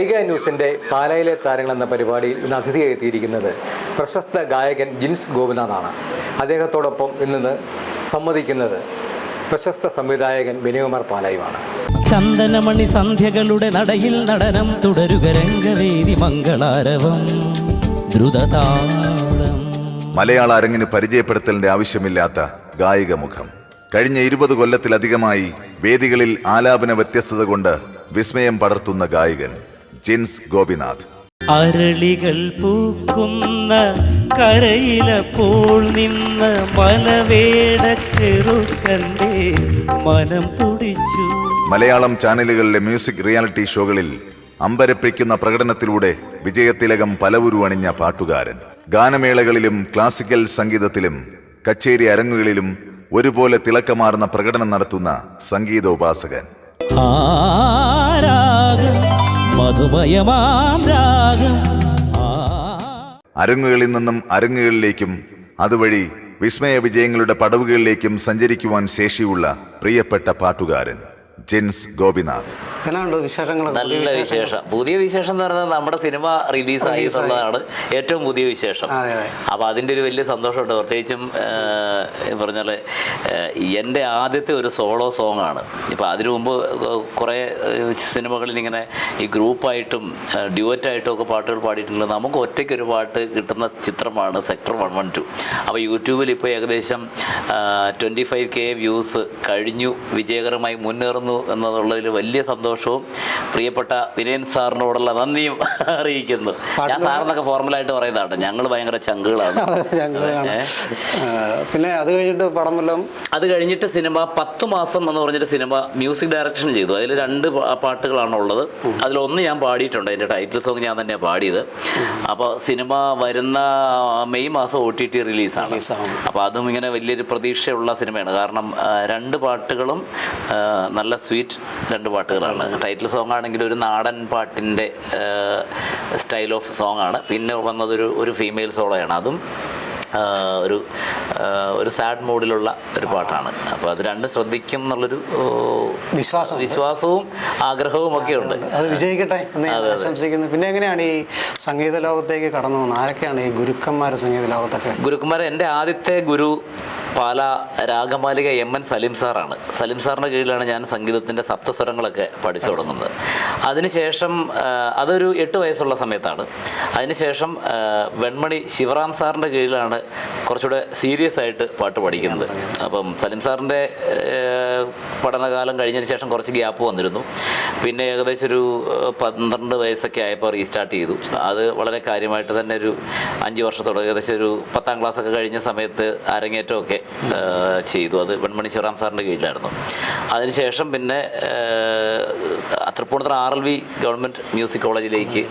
വൈഗ ന്യൂസിന്റെ പാലയിലെ താരങ്ങൾ എന്ന പരിപാടിയിൽ ഇന്ന് അതിഥിയായി എത്തിയിരിക്കുന്നത് പ്രശസ്ത ഗായകൻ ജിൻസ് ഗോപിനാഥാണ്. അദ്ദേഹത്തോടൊപ്പം ഇന്ന് സംവദിക്കുന്നത് പ്രശസ്ത സംവിധായകൻ ബിനികുമാർ പാലയുമാണ്. ചന്ദനമണി സന്ധ്യകളുടെ നടയിൽ നടനം തുടരുക രംഗവേദി മംഗളാരവം. ദ്രുതതാളം. മലയാള അരങ്ങിന് പരിചയപ്പെടുത്തലിന്റെ ആവശ്യമില്ലാത്ത ഗായിക മുഖം. കഴിഞ്ഞ ഇരുപത് കൊല്ലത്തിലധികമായി വേദികളിൽ ആലാപന വ്യത്യസ്തത കൊണ്ട് വിസ്മയം പടർത്തുന്ന ഗായകൻ. ജിൻസ് ഗോപിനാഥ്. അരളികൾ പൂക്കുന്ന കരയിലപ്പോൾ നിന്ന് മലവേട ചെറുക്കന്റെ മനം തുടിച്ചു. മലയാളം ചാനലുകളിലെ മ്യൂസിക് റിയാലിറ്റി ഷോകളിൽ അമ്പരപ്പിക്കുന്ന പ്രകടനത്തിലൂടെ വിജയത്തിലകം പലവുരു അണിഞ്ഞ പാട്ടുകാരൻ. ഗാനമേളകളിലും ക്ലാസിക്കൽ സംഗീതത്തിലും കച്ചേരി അരങ്ങുകളിലും ഒരുപോലെ തിളക്കമാർന്ന പ്രകടനം നടത്തുന്ന സംഗീതോപാസകൻ. ആരാഗം രാഗം. അരങ്ങുകളിൽ നിന്നും അരങ്ങുകളിലേക്കും അതുവഴി വിസ്മയ വിജയങ്ങളുടെ പടവുകളിലേക്കും സഞ്ചരിക്കുവാൻ ശേഷിയുള്ള പ്രിയപ്പെട്ട പാട്ടുകാരൻ ജെൻസ് ഗോപിനാഥ്. എങ്ങനെയുണ്ട് നല്ല വിശേഷം. പുതിയ വിശേഷം എന്ന് പറഞ്ഞാൽ നമ്മുടെ സിനിമ റിലീസായി എന്നുള്ളതാണ് ഏറ്റവും പുതിയ വിശേഷം. അപ്പോൾ അതിന്റെ ഒരു വലിയ സന്തോഷമുണ്ട്. പ്രത്യേകിച്ചും പറഞ്ഞാൽ എന്റെ ആദ്യത്തെ ഒരു സോളോ സോങ് ആണ്. ഇപ്പോൾ അതിനു മുമ്പ് കുറേ സിനിമകളിൽ ഇങ്ങനെ ഈ ഗ്രൂപ്പായിട്ടും ഡ്യുവറ്റായിട്ടും ഒക്കെ പാട്ടുകൾ പാടിയിട്ടുണ്ട്. നമുക്ക് ഒറ്റയ്ക്ക് ഒരു പാട്ട് കിട്ടുന്ന ചിത്രമാണ് സെക്ടർ വൺ വൺ ടു അപ്പോൾ യൂട്യൂബിൽ ഇപ്പോൾ ഏകദേശം ട്വന്റി ഫൈവ് കെ വ്യൂസ് കഴിഞ്ഞു വിജയകരമായി മുന്നേറുന്നു എന്നുള്ളതിൽ വലിയ സന്തോഷവും പ്രിയപ്പെട്ട വിനയൻ സാറിനോടുള്ള നന്ദിയും അറിയിക്കുന്നു. ഞാൻ സാറെന്നൊക്കെ ഫോർമലായിട്ട് പറയുന്നതാണ്. ഞങ്ങൾ ഭയങ്കര ചങ്കുകളാണ്. പിന്നെ അത് കഴിഞ്ഞിട്ട് പടം വല്ലതും? അത് കഴിഞ്ഞിട്ട് സിനിമ പത്ത് മാസം എന്ന് പറഞ്ഞിട്ട് സിനിമ മ്യൂസിക് ഡയറക്ഷൻ ചെയ്തു. അതിൽ രണ്ട് പാട്ടുകളാണ് ഉള്ളത് അതിലൊന്ന് ഞാൻ പാടിയിട്ടുണ്ട്. അതിന്റെ ടൈറ്റിൽ സോങ് ഞാൻ തന്നെ പാടിയത്. അപ്പോൾ സിനിമ വരുന്ന മെയ് മാസം ഒ ടി ടി റിലീസാണ്. റിലീസാണ്. അപ്പോൾ അതും ഇങ്ങനെ വലിയൊരു പ്രതീക്ഷയുള്ള സിനിമയാണ്. കാരണം രണ്ട് പാട്ടുകളും നല്ല സ്വീറ്റ് രണ്ട് പാട്ടുകളാണ്. ടൈറ്റിൽ സോങ് ആണെങ്കിൽ ഒരു നാടൻ പാട്ടിന്റെ സ്റ്റൈൽ ഓഫ് സോങ് ആണ്. പിന്നെ വന്നതൊരു ഒരു ഫീമെയിൽ സോളോയാണ് അതും ഒരു ഒരു സാഡ് മൂഡിലുള്ള ഒരു പാട്ടാണ്. അപ്പോൾ അത് രണ്ട് ശ്രദ്ധിക്കും എന്നുള്ളൊരു വിശ്വാസം. വിശ്വാസവും ആഗ്രഹവും ഒക്കെ ഉണ്ട്. അത് വിജയിക്കട്ടെ എന്ന്. ആശംസിക്കുന്നു. പിന്നെ എങ്ങനെയാണ് ഈ സംഗീത ലോകത്തേക്ക് കടന്നു പോകുന്നത്? ആരൊക്കെയാണ് ഈ ഗുരുക്കന്മാർ സംഗീത ലോകത്തൊക്കെ? ഗുരുക്കന്മാർ എന്റെ ആദ്യത്തെ ഗുരു പാല രാഗമാലിക എം എൻ സലീം സാറാണ്. സലീം സാറിന്റെ കീഴിലാണ് ഞാൻ സംഗീതത്തിന്റെ സപ്തസ്വരങ്ങളൊക്കെ പഠിച്ചു തുടങ്ങുന്നത്. അതിനുശേഷം അതൊരു എട്ട് വയസ്സുള്ള സമയത്താണ്. അതിനുശേഷം വെൺമണി ശിവറാം സാറിന്റെ കീഴിലാണ് കുറച്ചുകൂടെ സീരിയസ് ആയിട്ട് പാട്ട് പഠിക്കുന്നത്. അപ്പം സലീം സാറിന്റെ പഠനകാലം കഴിഞ്ഞതിന് ശേഷം കുറച്ച് ഗ്യാപ്പ് വന്നിരുന്നു. പിന്നെ ഏകദേശം ഒരു പന്ത്രണ്ട് വയസ്സൊക്കെ ആയപ്പോൾ റീസ്റ്റാർട്ട് ചെയ്തു. അത് വളരെ കാര്യമായിട്ട് തന്നെ ഒരു അഞ്ച് വർഷത്തോടെ ഏകദേശം ഒരു പത്താം ക്ലാസ് ഒക്കെ കഴിഞ്ഞ സമയത്ത് അരങ്ങേറ്റമൊക്കെ ചെയ്തു. അത് വെൺമണി ശിവറാം സാറിന്റെ കീഴിലായിരുന്നു. അതിനുശേഷം പിന്നെ Tripunithura R L V government music കോളേജിലേക്ക്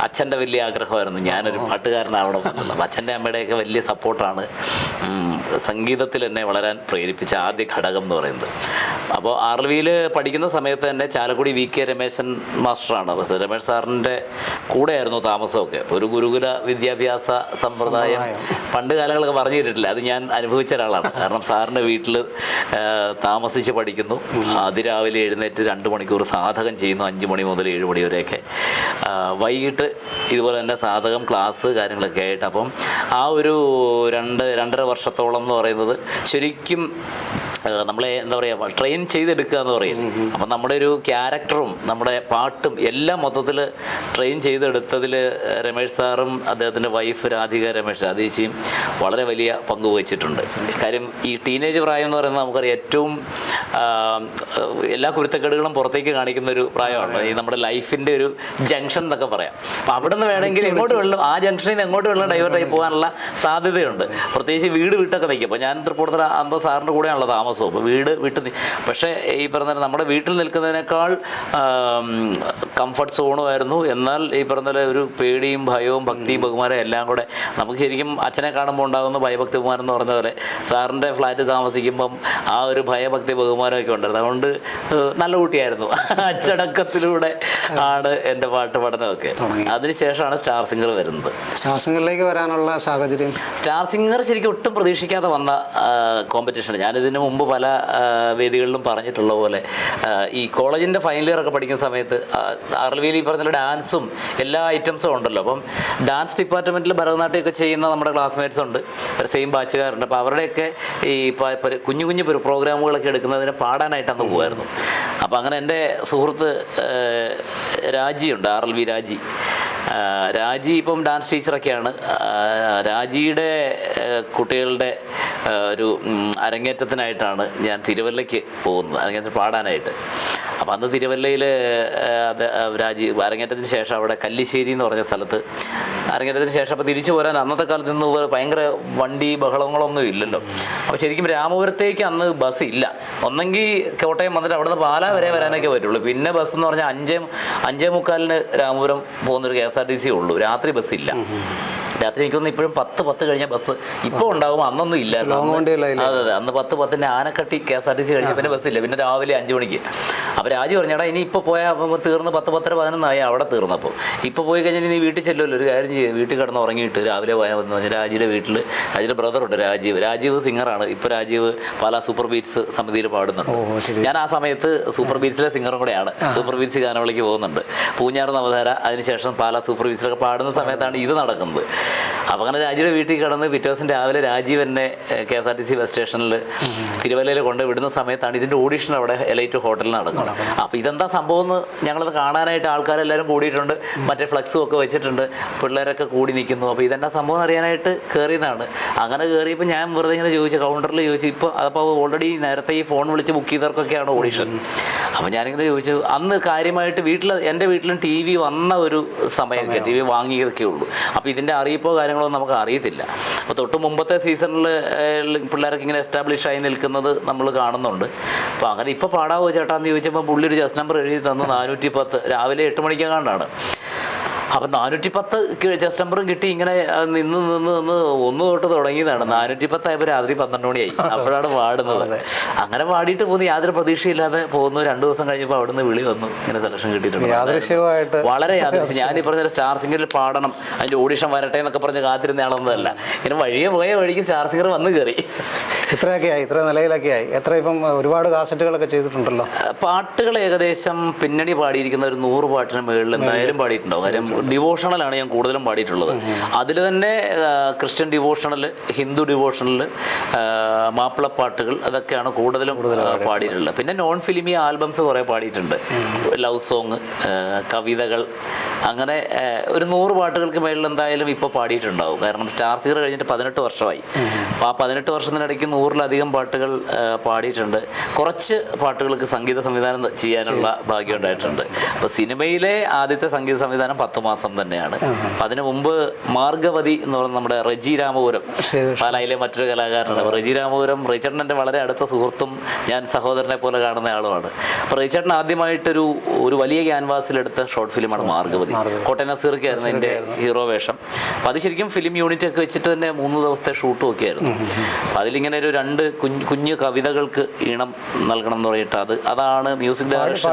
അച്ഛന്റെ വലിയ ആഗ്രഹമായിരുന്നു. ഞാനൊരു പാട്ടുകാരനാവണം എന്നുള്ളത്. അച്ഛന്റെ അമ്മയുടെയൊക്കെ വലിയ സപ്പോർട്ടാണ് സംഗീതത്തിൽ എന്നെ വളരാൻ പ്രേരിപ്പിച്ച ആദ്യ ഘടകം എന്ന് പറയുന്നത്. അപ്പോൾ ആർ വിയിൽ പഠിക്കുന്ന സമയത്ത് തന്നെ ചാലക്കുടി വി കെ രമേശൻ മാസ്റ്ററാണ്. അപ്പോൾ രമേശ് സാറിന്റെ കൂടെയായിരുന്നു താമസമൊക്കെ. ഒരു ഗുരുകുല വിദ്യാഭ്യാസ സമ്പ്രദായം പണ്ട് കാലങ്ങളൊക്കെ പറഞ്ഞു കേട്ടിട്ടില്ല അത് ഞാൻ അനുഭവിച്ച ഒരാളാണ്. കാരണം സാറിന്റെ വീട്ടിൽ താമസിച്ച് പഠിക്കുന്നു. അതിരാവിലെ എഴുന്നേറ്റ് രണ്ട് മണിക്കൂർ സാധകം ചെയ്യുന്നു. അഞ്ച് മണി മുതൽ ഏഴ് മണി വരെയൊക്കെ. ആ, വൈകിട്ട് ഇതുപോലെ തന്നെ സാധകം ക്ലാസ് കാര്യങ്ങളൊക്കെ ആയിട്ട്. അപ്പം ആ ഒരു രണ്ട് രണ്ടര വർഷത്തോളം എന്ന് പറയുന്നത് ശരിക്കും നമ്മളെ എന്താ പറയുക ട്രെയിൻ ചെയ്തെടുക്കുക എന്ന് പറയും. അപ്പം നമ്മുടെ ഒരു ക്യാരക്ടറും നമ്മുടെ പാട്ടും എല്ലാം മൊത്തത്തിൽ ട്രെയിൻ ചെയ്തെടുത്തതിൽ രമേശ് സാറും അദ്ദേഹത്തിന്റെ വൈഫ് രാധിക രമേഷ് രാധീച്ചിയും വളരെ വലിയ പങ്ക് വഹിച്ചിട്ടുണ്ട്. കാര്യം ഈ ടീനേജ് പ്രായം എന്ന് പറയുന്നത് നമുക്കറിയാം ഏറ്റവും എല്ലാ കുരുത്തക്കേടുകളും പുറത്തേക്ക് കാണിക്കുന്ന ഒരു പ്രായമാണ്. ഈ നമ്മുടെ ലൈഫിന്റെ ഒരു ജംഗ്ഷൻ എന്നൊക്കെ പറയാം. അപ്പം അവിടെ നിന്ന് വേണമെങ്കിൽ എങ്ങോട്ട് വെള്ളം ആ ജംഗ്ഷനിൽ നിന്ന് എങ്ങോട്ട് വെള്ളം ഡൈവേർട്ടായി പോകാനുള്ള സാധ്യതയുണ്ട്. പ്രത്യേകിച്ച് വീട് വിട്ടൊക്കെ നിൽക്കും. അപ്പോൾ ഞാൻ തൃപ്പൂണിത്തുറ അമ്പത് സാറിന്റെ കൂടെയാണല്ലോ താമസം അപ്പോൾ വീട് വീട്ടിൽ പക്ഷേ ഈ പറഞ്ഞ നമ്മുടെ വീട്ടിൽ നിൽക്കുന്നതിനേക്കാൾ കംഫർട്ട് സോണുമായിരുന്നു എന്നാൽ ഈ പറഞ്ഞ ഒരു പേടിയും ഭയവും ഭക്തിയും ബഹുമാനവും എല്ലാം കൂടെ നമുക്ക് ശരിക്കും അച്ഛനെ കാണുമ്പോൾ ഉണ്ടാകുന്ന ഭയഭക്തി ബഹുമാനം എന്ന് പറഞ്ഞ പോലെ സാറിന്റെ ഫ്ലാറ്റ് താമസിക്കുമ്പം ആ ഒരു ഭയഭക്തി ബഹുമാനം ബഹുമാനമൊക്കെ ഉണ്ടായിരുന്നു. അതുകൊണ്ട് നല്ല കുട്ടിയായിരുന്നു. അച്ചടക്കത്തിലൂടെ ആണ് എന്റെ പാട്ട് പഠനമൊക്കെ. അതിനുശേഷമാണ് സ്റ്റാർ സിംഗർ വരുന്നത്. സിംഗറിലേക്ക് വരാനുള്ള സാഹചര്യം? സ്റ്റാർ സിംഗർ ശരിക്കും ഒട്ടും പ്രതീക്ഷിക്കാതെ വന്ന കോമ്പറ്റീഷൻ ഞാനിതിനു മുമ്പ് പല വേദികളിലും പറഞ്ഞിട്ടുള്ള പോലെ ഈ കോളേജിന്റെ ഫൈനൽ ഇയർ ഒക്കെ പഠിക്കുന്ന സമയത്ത് അറിവിയിൽ ഈ പറഞ്ഞ ഡാൻസും എല്ലാ ഐറ്റംസും ഉണ്ടല്ലോ. അപ്പം ഡാൻസ് ഡിപ്പാർട്ട്മെന്റിൽ ഭരതനാട്യമൊക്കെ ചെയ്യുന്ന നമ്മുടെ ക്ലാസ്മേറ്റ്സ് ഉണ്ട്. സെയിം ബാച്ചുകാരുണ്ട് അപ്പോൾ അവരുടെയൊക്കെ ഈ കുഞ്ഞു കുഞ്ഞു പ്ര- പ്രോഗ്രാമുകളൊക്കെ എടുക്കുന്നതിന് പാടാനായിട്ട് അന്ന് പോകുമായിരുന്നു അപ്പോൾ അങ്ങനെ എന്റെ സുഹൃത്ത് രാജിയുണ്ട് ആർ എൽ വി രാജി. രാജി ഇപ്പം ഡാൻസ് ടീച്ചറൊക്കെയാണ് രാജിയുടെ കുട്ടികളുടെ ഒരു അരങ്ങേറ്റത്തിനായിട്ടാണ് ഞാൻ തിരുവല്ലയ്ക്ക് പോകുന്നത്. അരങ്ങേറ്റം പാടാനായിട്ട്. അപ്പം അന്ന് തിരുവല്ലയിൽ രാജി അരങ്ങേറ്റത്തിന് ശേഷം അവിടെ കല്ലിശ്ശേരി എന്ന് പറഞ്ഞ സ്ഥലത്ത്. അരങ്ങേറ്റത്തിന് ശേഷം അപ്പോൾ തിരിച്ചു പോരാൻ അന്നത്തെ കാലത്ത് നിന്ന് ഭയങ്കര വണ്ടി ബഹളങ്ങളൊന്നും ഇല്ലല്ലോ. അപ്പോൾ ശരിക്കും രാമപുരത്തേക്ക് അന്ന് ബസ് ഇല്ല. ഒന്നെങ്കിൽ കോട്ടയം വന്നിട്ട് അവിടുന്ന് പാലാ വരെ വരാനൊക്കെ പറ്റുള്ളൂ. പിന്നെ ബസ് എന്ന് പറഞ്ഞാൽ അഞ്ചേ അഞ്ചേ മുക്കാലിന് രാമപുരം പോകുന്നൊരു K S R T C ഉള്ളൂ. രാത്രി ബസ് ഇല്ല. രാത്രി എനിക്കൊന്നും ഇപ്പോഴും പത്ത് പത്ത് കഴിഞ്ഞ ബസ് ഇപ്പോൾ ഉണ്ടാവും അന്നൊന്നും ഇല്ല? അതെ അതെ. അന്ന് പത്ത് പത്തിന്റെ Anakkatti K S R T C കഴിഞ്ഞ പിന്നെ ബസ്സില്ല പിന്നെ രാവിലെ അഞ്ച് മണിക്ക്. അപ്പോൾ രാജി പറഞ്ഞാടാ ഇനി ഇപ്പോൾ പോയാൽ തീർന്ന് പത്ത് പത്തര പതിനൊന്നായി അവിടെ തീർന്നപ്പോൾ ഇപ്പോൾ പോയി കഴിഞ്ഞാൽ നീ വീട്ടിൽ ചെല്ലുമല്ലോ. ഒരു കാര്യം ചെയ്യും. വീട്ടിൽ കിടന്ന് ഉറങ്ങിയിട്ട് രാവിലെ പോയാൽ വന്നു പറഞ്ഞാൽ രാജിയുടെ വീട്ടിൽ രാജിയുടെ ബ്രദറുണ്ട് രാജീവ്. രാജീവ് സിംഗറാണ് ഇപ്പോൾ രാജീവ് പാലാ സൂപ്പർ ബീറ്റ്സ് സമിതിയിൽ പാടുന്നുണ്ട്. ഞാൻ ആ സമയത്ത് സൂപ്പർ ബീറ്റ്സിലെ സിംഗറും കൂടെയാണ്. സൂപ്പർ ബീറ്റ്സ് ഗാനവിളിക്ക് പോകുന്നുണ്ട്. പൂഞ്ഞാർ നവധാര അതിനുശേഷം പാല സൂപ്പർ ബീറ്റ്സിലൊക്കെ പാടുന്ന സമയത്താണ് ഇത് നടക്കുന്നത്. അപ്പോൾ അങ്ങനെ രാജിയുടെ വീട്ടിൽ കിടന്ന് പിറ്റേ ദിവസം രാവിലെ രാജീവ് എന്നെ K S R T C bus സ്റ്റേഷനിൽ തിരുവല്ലയിൽ കൊണ്ട് വിടുന്ന സമയത്താണ് ഇതിന്റെ ഓഡീഷൻ അവിടെ എലൈറ്റ് ഹോട്ടലിൽ നടക്കുന്നത്. അപ്പോൾ ഇതെന്താ സംഭവം എന്ന് ഞങ്ങളത് കാണാനായിട്ട് ആൾക്കാരെല്ലാവരും കൂടിയിട്ടുണ്ട്. മറ്റേ ഫ്ലക്സും ഒക്കെ വെച്ചിട്ടുണ്ട്. പിള്ളേരൊക്കെ കൂടി നിൽക്കുന്നു. അപ്പോൾ ഇതെന്താ സംഭവം എന്ന് അറിയാനായിട്ട് കയറിയതാണ് അങ്ങനെ കയറിയപ്പോൾ ഞാൻ വെറുതെ ഇങ്ങനെ ചോദിച്ചു കൗണ്ടറിൽ ചോദിച്ചു. ഇപ്പോൾ അപ്പോൾ ഓൾറെഡി നേരത്തെ ഈ ഫോൺ വിളിച്ച് ബുക്ക് ചെയ്തവർക്കൊക്കെയാണ് ഓഡീഷൻ അപ്പോൾ ഞാനിങ്ങനെ ചോദിച്ചു അന്ന് കാര്യമായിട്ട് വീട്ടിൽ എന്റെ വീട്ടിലും ടി വി വന്ന ഒരു സമയമൊക്കെ ടി വി വാങ്ങിയതൊക്കെ ഉള്ളൂ. അപ്പോൾ ഇതിന്റെ അറിയിപ്പോ കാര്യങ്ങളോ നമുക്ക് അറിയത്തില്ല. അപ്പോൾ തൊട്ട് മുമ്പത്തെ സീസണിൽ പിള്ളേരൊക്കെ ഇങ്ങനെ എസ്റ്റാബ്ലിഷ് ആയി നിൽക്കുന്നത് നമ്മൾ കാണുന്നുണ്ട്. അപ്പോൾ അങ്ങനെ ഇപ്പോൾ പാടാവോ ചേട്ടാന്ന് ചോദിച്ചപ്പോൾ പുള്ളി ഒരു ജസ്റ്റ് നമ്പർ എഴുതി തന്നു നാനൂറ്റി പത്ത് രാവിലെ എട്ട് മണിക്കെങ്ങാണ്ടാണ് അപ്പം നാനൂറ്റി പത്ത് ജസ്റ്റ് നമ്പറും കിട്ടി ഇങ്ങനെ നിന്ന് നിന്ന് നിന്ന് ഒന്ന് തൊട്ട് തുടങ്ങിയതാണ്. നാനൂറ്റി പത്തായപ്പോൾ രാത്രി പന്ത്രണ്ട് മണിയായി. അപ്പോഴാണ് പാടുന്നത് അങ്ങനെ പാടിയിട്ട് പോകുന്നു. യാതൊരു പ്രതീക്ഷയില്ലാതെ പോകുന്നു. രണ്ടു ദിവസം കഴിഞ്ഞപ്പോൾ അവിടുന്ന് വിളി വന്നു. ഇങ്ങനെ സെലക്ഷൻ കിട്ടിയിട്ടുണ്ട്. വളരെ യാദൃശ്യം ഞാൻ ഈ പറഞ്ഞ സ്റ്റാർ സിംഗറിൽ പാടണം. അതിന്റെ ഓഡിഷൻ വരട്ടെ എന്നൊക്കെ പറഞ്ഞ് കാത്തിരുന്ന ആളൊന്നുമല്ല. ഇങ്ങനെ വഴിയെ പോയ വഴിക്ക് സ്റ്റാർ സിംഗർ വന്ന് കയറി. ഇത്രയൊക്കെ ആയി ഇത്ര നിലയിലൊക്കെ ആയി എത്ര ഇപ്പം ഒരുപാട് കാസറ്റുകളൊക്കെ ചെയ്തിട്ടുണ്ടല്ലോ. പാട്ടുകൾ ഏകദേശം പിന്നണി പാടിയിരിക്കുന്ന ഒരു നൂറ് പാട്ടിന് മുകളിൽ. എന്തായാലും പാടിയിട്ടുണ്ടാവും. കാര്യം ഡിവോഷണലാണ് ഞാൻ കൂടുതലും പാടിയിട്ടുള്ളത്. അതിൽ തന്നെ ക്രിസ്ത്യൻ ഡിവോഷണൽ ഹിന്ദു ഡിവോഷണൽ മാപ്പിളപ്പാട്ടുകൾ അതൊക്കെയാണ് കൂടുതലും പാടിയിട്ടുള്ളത്. പിന്നെ നോൺ ഫിലിമി ആൽബംസ് കുറേ പാടിയിട്ടുണ്ട്. ലവ് സോങ് കവിതകൾ അങ്ങനെ ഒരു നൂറ് പാട്ടുകൾക്ക് മേളിൽ എന്തായാലും ഇപ്പോൾ പാടിയിട്ടുണ്ടാവും. കാരണം സ്റ്റാർ സീർ കഴിഞ്ഞിട്ട് പതിനെട്ട് വർഷമായി. അപ്പോൾ ആ പതിനെട്ട് വർഷത്തിനിടയ്ക്ക് നൂറിലധികം പാട്ടുകൾ പാടിയിട്ടുണ്ട്. കുറച്ച് പാട്ടുകൾക്ക് സംഗീത സംവിധാനം ചെയ്യാനുള്ള ഭാഗ്യം ഉണ്ടായിട്ടുണ്ട്. അപ്പോൾ സിനിമയിലെ ആദ്യത്തെ സംഗീത സംവിധാനം പത്ത് മാസം തന്നെയാണ്. അതിനു മുമ്പ് മാർഗവതി എന്ന് പറയുന്ന നമ്മുടെ റജി രാമപുരം. പാലായിലെ മറ്റൊരു കലാകാരനാണ്. റജി രാമപുരം റീച്ചേട്ടൻ വളരെ അടുത്ത സുഹൃത്തും ഞാൻ സഹോദരനെ പോലെ കാണുന്ന ആളുമാണ്. അപ്പോൾ റീച്ചേട്ടൻ ആദ്യമായിട്ടൊരു ഒരു വലിയ ക്യാൻവാസിലെടുത്ത ഷോർട്ട് ഫിലിമാണ് മാർഗവതി. കോട്ടയ നസീർക്കായിരുന്നു എന്റെ ഹീറോ വേഷം. അപ്പം അത് ശരിക്കും ഫിലിം യൂണിറ്റ് ഒക്കെ വെച്ചിട്ട് തന്നെ മൂന്ന് ദിവസത്തെ ഷൂട്ടും ഒക്കെ ആയിരുന്നു. അപ്പം അതിലിങ്ങനെ ഒരു രണ്ട് കുഞ്ഞു കുഞ്ഞു കവിതകൾക്ക് ഈണം നൽകണം എന്ന് പറഞ്ഞിട്ട് അത് അതാണ് മ്യൂസിക് ഡയറക്ഷൻ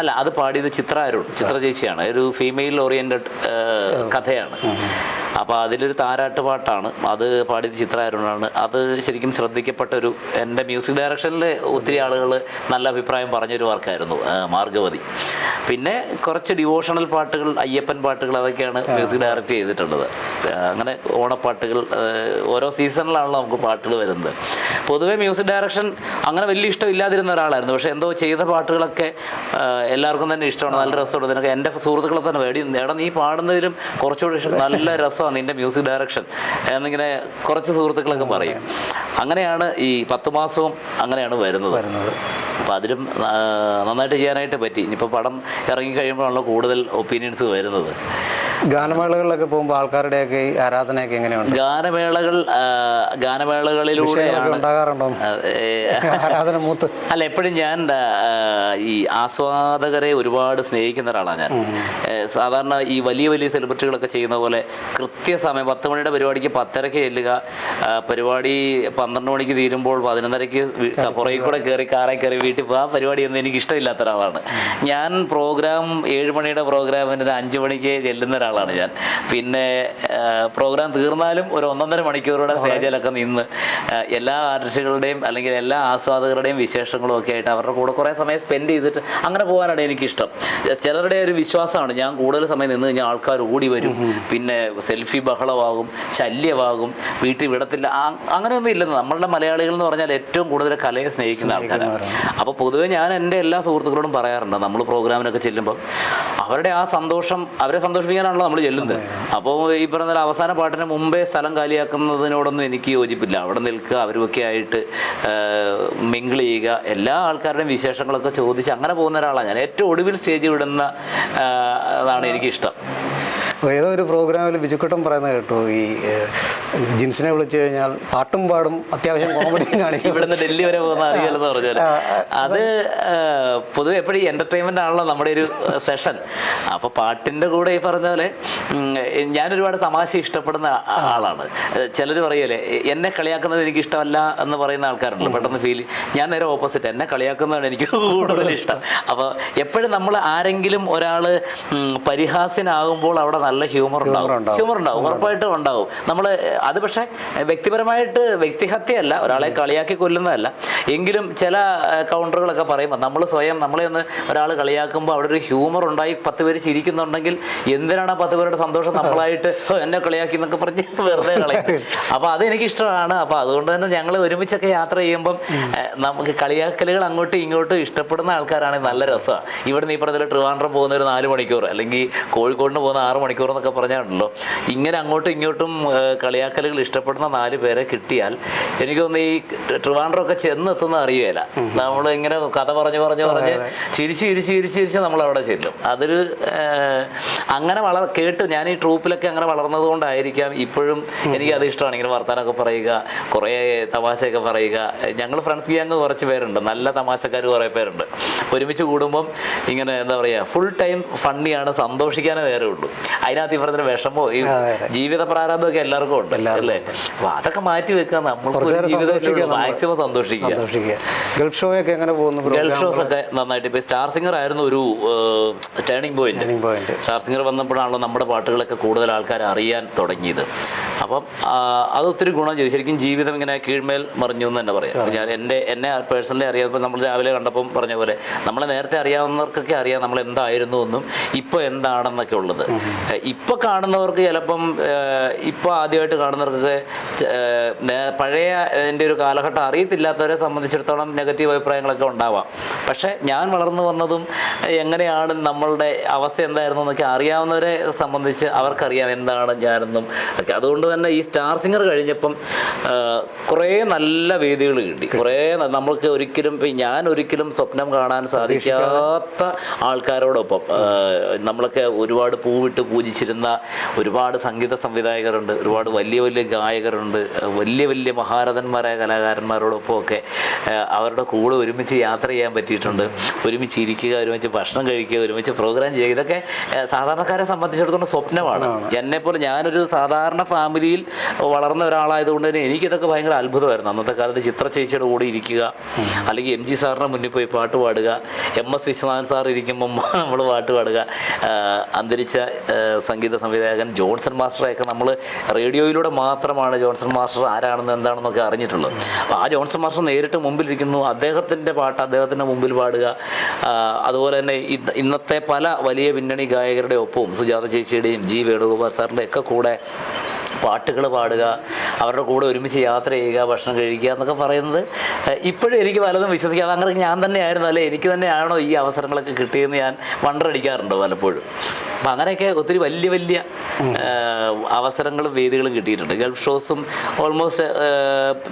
അല്ല അത് പാടിയത് ചിത്ര ചിത്ര ചേച്ചിയാണ്. ഒരു ഫീമെയിൽ ഓറിയന്റഡ് കഥയാണ്. അപ്പോൾ അതിലൊരു താരാട്ട് പാട്ടാണ്. അത് പാടിയത് ചിത്ര അരുണാണ്. അത് ശരിക്കും ശ്രദ്ധിക്കപ്പെട്ട ഒരു എന്റെ മ്യൂസിക് ഡയറക്ഷനിൽ ഒത്തിരി ആളുകൾ നല്ല അഭിപ്രായം പറഞ്ഞൊരു വർക്കായിരുന്നു മാർഗവതി. പിന്നെ കുറച്ച് ഡിവോഷണൽ പാട്ടുകൾ അയ്യപ്പൻ പാട്ടുകൾ അതൊക്കെയാണ് മ്യൂസിക് ഡയറക്റ്റ് ചെയ്തിട്ടുള്ളത്. അങ്ങനെ ഓണപ്പാട്ടുകൾ ഓരോ സീസണിലാണല്ലോ നമുക്ക് പാട്ടുകൾ വരുന്നത്. പൊതുവേ മ്യൂസിക് ഡയറക്ഷൻ അങ്ങനെ വലിയ ഇഷ്ടമില്ലാതിരുന്ന ഒരാളായിരുന്നു. പക്ഷേ എന്തോ ചെയ്ത പാട്ടുകളൊക്കെ എല്ലാവർക്കും തന്നെ ഇഷ്ടമാണ്. നല്ല രസമുണ്ട്. ഇതിനൊക്കെ എന്റെ സുഹൃത്തുക്കളെ തന്നെ വേടി എടാ നീ പാടുന്നതിലും കുറച്ചുകൂടി നല്ല രസമാണ് നിന്റെ മ്യൂസിക് ഡയറക്ഷൻ എന്നിങ്ങനെ കുറച്ച് സുഹൃത്തുക്കളൊക്കെ പറയും. അങ്ങനെയാണ് ഈ പത്ത് മാസവും അങ്ങനെയാണ് വരുന്നത്. വരുന്നത്. അപ്പോൾ അതിലും നന്നായിട്ട് ചെയ്യാനായിട്ട് പറ്റി. ഇനിയിപ്പോൾ പടം ഇറങ്ങി കഴിയുമ്പോഴാണല്ലോ കൂടുതൽ ഒപ്പീനിയൻസ് വരുന്നത്. ഗാനമേളകളിലൊക്കെ പോകുമ്പോൾ ആൾക്കാരുടെയൊക്കെ ഈ ആരാധനയൊക്കെ എങ്ങനെയുണ്ട്? ഗാനമേളകൾ ഗാനമേളകളിലൂടെ വിഷയങ്ങളൊക്കെ ഉണ്ടാകാറുണ്ടോ? ആരാധന മൂത്ത്. അല്ല എപ്പോഴും ഞാൻ ഈ ആസ്വാദകരെ ഒരുപാട് സ്നേഹിക്കുന്ന ഒരാളാണ് ഞാൻ. സാധാരണ ഈ വലിയ വലിയ സെലിബ്രിറ്റികളൊക്കെ ചെയ്യുന്ന പോലെ കൃത്യസമയം പത്ത് മണിയുടെ പരിപാടിക്ക് പത്തരയ്ക്ക് ചെല്ലുക പരിപാടി പന്ത്രണ്ട് മണിക്ക് തീരുമ്പോൾ പതിനൊന്നരയ്ക്ക് പുറകെ കൂടെ കയറി കാറെ കയറി വീട്ടിൽ പോകുക പരിപാടി എന്ന് എനിക്ക് ഇഷ്ടമില്ലാത്ത ഒരാളാണ്. ഞാൻ പ്രോഗ്രാം ഏഴ് മണിയുടെ പ്രോഗ്രാമിന് അഞ്ച് മണിക്ക് ചെല്ലുന്ന ഒരാളാണ് ഞാൻ. പിന്നെ പ്രോഗ്രാം തീർന്നാലും ഒരു ഒന്നൊന്നര മണിക്കൂറുടെ സ്റ്റേജിലൊക്കെ നിന്ന് എല്ലാ ആർട്ടിസ്റ്റുകളുടെയും അല്ലെങ്കിൽ എല്ലാ ആസ്വാദകരുടെയും വിശേഷങ്ങളും ഒക്കെ ആയിട്ട് അവരുടെ കൂടെ കുറേ സമയം സ്പെൻഡ് ചെയ്തിട്ട് അങ്ങനെ പോകാനാണ് എനിക്കിഷ്ടം. ചിലരുടെ ഒരു വിശ്വാസമാണ് ഞാൻ കൂടുതൽ സമയം നിന്ന് കഴിഞ്ഞാൽ ആൾക്കാർ ഓടി വരും. പിന്നെ സെൽഫി ബഹളമാകും ശല്യമാകും വീട്ടിൽ വിടത്തില്ല അങ്ങനെയൊന്നും ഇല്ലെന്ന്. നമ്മളുടെ മലയാളികൾ എന്ന് പറഞ്ഞാൽ ഏറ്റവും കൂടുതൽ കലയെ സ്നേഹിക്കുന്ന ആൾക്കാരാണ്. അപ്പോൾ പൊതുവെ ഞാൻ എന്റെ എല്ലാ സുഹൃത്തുക്കളോടും പറയാറുണ്ട് നമ്മൾ പ്രോഗ്രാമിനൊക്കെ ചെല്ലുമ്പോൾ അവരുടെ ആ സന്തോഷം അവരെ സന്തോഷിപ്പിക്കാനാണല്ലോ നമ്മൾ ചെല്ലുന്നത്. അപ്പോൾ ഈ പറഞ്ഞ അവസാന പാട്ടിന് മുമ്പേ സ്ഥലം കാലിയാക്കുന്നതിനോടൊന്നും എനിക്ക് യോജിപ്പില്ല. അവിടെ നിൽക്കുക അവരുമൊക്കെ ആയിട്ട് മിങ്കിൾ ചെയ്യുക എല്ലാ ആൾക്കാരുടെയും വിശേഷങ്ങളൊക്കെ ചോദിച്ച് അങ്ങനെ പോകുന്ന ഒരാളാണ് ഞാൻ. ഏറ്റവും ഒടുവിൽ സ്റ്റേജ് വിടുന്ന അതാണ് എനിക്കിഷ്ടം. ഏതോ ഒരു പ്രോഗ്രാമിൽ ബിജുക്കുട്ടൻ പറയുന്നത് കേട്ടു ഈ ജിൻസിനെ വിളിച്ചു കഴിഞ്ഞാൽ പാട്ടും പാടും അത്യാവശ്യം കോമഡിയും കാണിക്കും. ഇവിടുന്ന് ഡൽഹി വരെ പോകുന്ന അറിയാലെന്ന് പറഞ്ഞാൽ അത് പൊതുവെ എപ്പോഴും എന്റർടൈൻമെന്റ് ആണല്ലോ നമ്മുടെ ഒരു സെഷൻ അപ്പോൾ പാട്ടിന്റെ കൂടെ ഈ പറഞ്ഞ പോലെ ഞാൻ ഒരുപാട് തമാശ ഇഷ്ടപ്പെടുന്ന ആളാണ്. ചിലർ പറയല്ലേ എന്നെ കളിയാക്കുന്നത് എനിക്ക് ഇഷ്ടമല്ല എന്ന് പറയുന്ന ആൾക്കാരുണ്ട്. പെട്ടെന്ന് ഫീൽ ഞാൻ നേരെ ഓപ്പോസിറ്റ് എന്നെ കളിയാക്കുന്നതാണ് എനിക്ക് കൂടുതൽ ഇഷ്ടം. അപ്പോൾ എപ്പോഴും നമ്മൾ ആരെങ്കിലും ഒരാൾ പരിഹാസ്യനാകുമ്പോൾ അവിടെ നല്ല ഹ്യൂമർ ഉണ്ടാവും. ഹ്യൂമർ ഉണ്ടാവും. ഉറപ്പായിട്ടും ഉണ്ടാവും. നമ്മൾ അത് പക്ഷേ വ്യക്തിപരമായിട്ട് വ്യക്തിഹത്യയല്ല. ഒരാളെ കളിയാക്കി കൊല്ലുന്നതല്ല. എങ്കിലും ചില കൗണ്ടറുകളൊക്കെ പറയുമ്പോൾ നമ്മൾ സ്വയം നമ്മളെ ഒന്ന് ഒരാൾ കളിയാക്കുമ്പോൾ അവിടെ ഒരു ഹ്യൂമർ ഉണ്ടായി പത്ത് പേര് ചിരിക്കുന്നുണ്ടെങ്കിൽ എന്തിനാണ് പത്ത് പേരുടെ സന്തോഷം നമ്മളായിട്ട് എന്നെ കളിയാക്കി എന്നൊക്കെ പറഞ്ഞ് വെറുതെ കളയും. അപ്പോൾ അതെനിക്ക് ഇഷ്ടമാണ് അപ്പോൾ അതുകൊണ്ട് തന്നെ ഞങ്ങൾ ഒരുമിച്ചൊക്കെ യാത്ര ചെയ്യുമ്പം നമുക്ക് കളിയാക്കലുകൾ അങ്ങോട്ടും ഇങ്ങോട്ടും ഇഷ്ടപ്പെടുന്ന ആൾക്കാരാണെങ്കിൽ നല്ല രസമാണ് ഇവിടെ നീ പറഞ്ഞ ട്രിവാൻഡ്രം പോകുന്ന ഒരു നാല് മണിക്കൂർ അല്ലെങ്കിൽ കോഴിക്കോടിന് പോകുന്ന ആറ് മണിക്കൂർ എന്നൊക്കെ പറഞ്ഞാണല്ലോ. ഇങ്ങനെ അങ്ങോട്ടും ഇങ്ങോട്ടും കളിയാക്കലുകൾ ഇഷ്ടപ്പെടുന്ന നാല് പേരെ കിട്ടിയാൽ എനിക്ക് തോന്നുന്നു ഈ ട്രിവാൻഡ്രം ഒക്കെ ചെന്നെത്തുന്ന അറിയുകയില്ല. നമ്മൾ ഇങ്ങനെ കഥ പറഞ്ഞ് പറഞ്ഞ് പറഞ്ഞ് ചിരിച്ച് ചിരിച്ച് ചിരിച്ച് ചിരിച്ച് നമ്മൾ അവിടെ ചെല്ലും. അതൊരു അങ്ങനെ വളർ കേട്ട് ഞാൻ ഈ ട്രൂപ്പിലൊക്കെ അങ്ങനെ വളർന്നത് കൊണ്ടായിരിക്കാം ഇപ്പോഴും എനിക്ക് അത് ഇഷ്ടമാണ്. ഇങ്ങനെ വർത്താനമൊക്കെ പറയുക കുറേ തമാശയൊക്കെ പറയുക. ഞങ്ങൾ ഫ്രണ്ട്സ് ഗ്യാങ് കുറച്ച് പേരുണ്ട്. നല്ല തമാശക്കാർ കുറേ പേരുണ്ട്. ഒരുമിച്ച് കൂടുമ്പം ഇങ്ങനെ എന്താ പറയുക ഫുൾ ടൈം ഫണ്ണിയാണ് സന്തോഷിക്കാനേ നേരമുള്ളൂ. ഉള്ളൂ അതിനകത്ത് ഇവരുടെ വിഷമോ ഈ. ജീവിത പ്രാരാബ്ദമൊക്കെ എല്ലാവർക്കും ഉണ്ട് അല്ലേ അപ്പൊ അതൊക്കെ മാറ്റി വെക്കാൻ നമ്മൾ. മാക്സിമം സന്തോഷിക്കുക സന്തോഷിക്കുക ഗൾഫ് ഷോ ഒക്കെ എങ്ങനെ പോകുന്നു ഗൾഫ്? ഷോസ് ഒക്കെ നന്നായിട്ട് ഇപ്പൊ സ്റ്റാർ സിംഗർ ആയിരുന്നു ഒരു ടേണിംഗ് പോയിന്റ്. സ്റ്റാർ സിംഗർ വന്നപ്പോഴാണല്ലോ നമ്മുടെ പാട്ടുകളൊക്കെ കൂടുതൽ ആൾക്കാർ അറിയാൻ തുടങ്ങിയത് അപ്പം അത് ഒത്തിരി ഗുണം ചെയ്തു. ശരിക്കും ജീവിതം ഇങ്ങനെ കീഴ്മേൽ മറിഞ്ഞു എന്ന് തന്നെ പറയാം. ഞാൻ എന്റെ എന്നെ പേഴ്സണലി അറിയാത്തപ്പോൾ നമ്മൾ രാവിലെ കണ്ടപ്പം പറഞ്ഞ പോലെ നമ്മളെ നേരത്തെ അറിയാവുന്നവർക്കൊക്കെ അറിയാം നമ്മൾ എന്തായിരുന്നു എന്നും ഇപ്പോൾ എന്താണെന്നൊക്കെ ഉള്ളത്. ഇപ്പോൾ കാണുന്നവർക്ക് ചിലപ്പം ഇപ്പോൾ ആദ്യമായിട്ട് കാണുന്നവർക്കൊക്കെ പഴയ എന്റെ ഒരു കാലഘട്ടം അറിയത്തില്ലാത്തവരെ സംബന്ധിച്ചിടത്തോളം നെഗറ്റീവ് അഭിപ്രായങ്ങളൊക്കെ ഉണ്ടാവാം. പക്ഷേ ഞാൻ വളർന്നു വന്നതും എങ്ങനെയാണ് നമ്മളുടെ അവസ്ഥ എന്തായിരുന്നു എന്നൊക്കെ അറിയാവുന്നവരെ സംബന്ധിച്ച് അവർക്കറിയാം എന്താണ് ഞാനെന്നും ഒക്കെ. അതുകൊണ്ട് തന്നെ ഈ സ്റ്റാർ സിംഗർ കഴിഞ്ഞപ്പം കുറേ നല്ല വേദികൾ കിട്ടി. കുറേ നമ്മൾക്ക് ഒരിക്കലും ഞാൻ ഒരിക്കലും സ്വപ്നം കാണാൻ സാധിക്കാത്ത ആൾക്കാരോടൊപ്പം നമ്മളൊക്കെ ഒരുപാട് പൂവിട്ട് പൂജിച്ചിരുന്ന ഒരുപാട് സംഗീത സംവിധായകരുണ്ട് ഒരുപാട് വലിയ വലിയ ഗായകരുണ്ട് വലിയ വലിയ മഹാരഥന്മാരായ കലാകാരന്മാരോടൊപ്പം ഒക്കെ അവരുടെ കൂടെ ഒരുമിച്ച് യാത്ര ചെയ്യാൻ പറ്റിയിട്ടുണ്ട്. ഒരുമിച്ച് ഇരിക്കുക ഒരുമിച്ച് ഭക്ഷണം കഴിക്കുക ഒരുമിച്ച് പ്രോഗ്രാം ചെയ്യുക ഇതൊക്കെ സാധാരണക്കാരെ സംബന്ധിച്ചിടത്തോളം സ്വപ്നമാണ്. എന്നെപ്പോലെ ഞാനൊരു സാധാരണ ഫാമിലിയിൽ വളർന്ന ഒരാളായതുകൊണ്ട് തന്നെ എനിക്കിതൊക്കെ ഭയങ്കര അത്ഭുതമായിരുന്നു. അന്നത്തെ കാലത്ത് ചിത്ര ചേച്ചിയുടെ കൂടെ ഇരിക്കുക അല്ലെങ്കിൽ എം ജി സാറിന്റെ മുന്നിൽ പോയി പാട്ട് പാടുക എം എസ് വിശ്വനാഥൻ സാർ ഇരിക്കുമ്പം നമ്മൾ പാട്ട് പാടുക. അന്തരിച്ച സംഗീത സംവിധായകൻ ജോൺസൺ മാസ്റ്ററെയൊക്കെ നമ്മൾ റേഡിയോയിലൂടെ മാത്രമാണ് ജോൺസൺ മാസ്റ്റർ ആരാണെന്ന് എന്താണെന്നൊക്കെ അറിഞ്ഞിട്ടുള്ളത്. അപ്പോൾ ആ ജോൺസൺ മാസ്റ്റർ നേരിട്ട് മുമ്പിലിരിക്കുന്നു. അദ്ദേഹത്തിന്റെ പാട്ട് അദ്ദേഹത്തിന്റെ മുമ്പിൽ പാടുക. അതുപോലെ തന്നെ ഇന്നത്തെ പല വലിയ പിന്നണി ഗായകരുടെ ഒപ്പവും സുജാത ചേച്ചിയുടെയും ജി വേണുഗോപാൽ സാറിന്റെ ഒക്കെ കൂടെ പാട്ടുകൾ പാടുക അവരുടെ കൂടെ ഒരുമിച്ച് യാത്ര ചെയ്യുക ഭക്ഷണം കഴിക്കുക എന്നൊക്കെ പറയുന്നത് ഇപ്പോഴും എനിക്ക് പലതും വിശ്വസിക്കാം അങ്ങനെ ഞാൻ തന്നെയായിരുന്നു. അല്ലെ എനിക്ക് തന്നെയാണോ ഈ അവസരങ്ങളൊക്കെ കിട്ടിയെന്ന് ഞാൻ വണ്ടറടിക്കാറുണ്ട് പലപ്പോഴും? അപ്പം അങ്ങനെയൊക്കെ ഒത്തിരി വലിയ വലിയ അവസരങ്ങളും വേദികളും കിട്ടിയിട്ടുണ്ട്. ഗൾഫ് ഷോസും ഓൾമോസ്റ്റ്